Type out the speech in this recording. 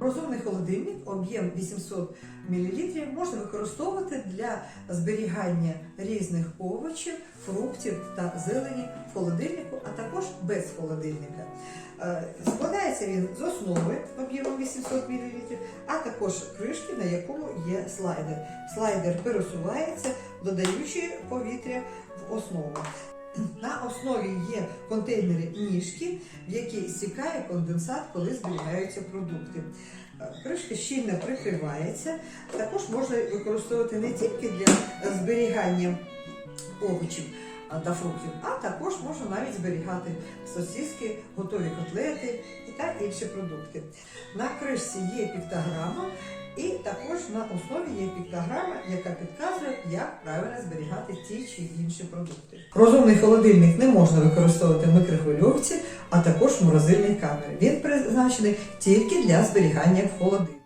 Розумний холодильник, об'єм 800 мл, можна використовувати для зберігання різних овочів, фруктів та зелені в холодильнику, а також без холодильника. Е, Складається він з основи об'ємом 800 мл, а також кришки, на якому є слайдер. Слайдер пересувається, додаючи повітря в основу. На основі є контейнери ніжки, в які стікає конденсат, коли зберігаються продукти. Е, Кришка щільно прикривається. Також можна використовувати не тільки для зберігання овочів та фруктів, а також можна навіть зберігати сосиски, готові котлети та інші продукти. На кришці є піктограма, і також на основі є піктограма, яка підказує, як правильно зберігати ті чи інші продукти. Розумний холодильник не можна використовувати в микрохвильовці, а також в морозильній камері. Він призначений тільки для зберігання в холодильнику.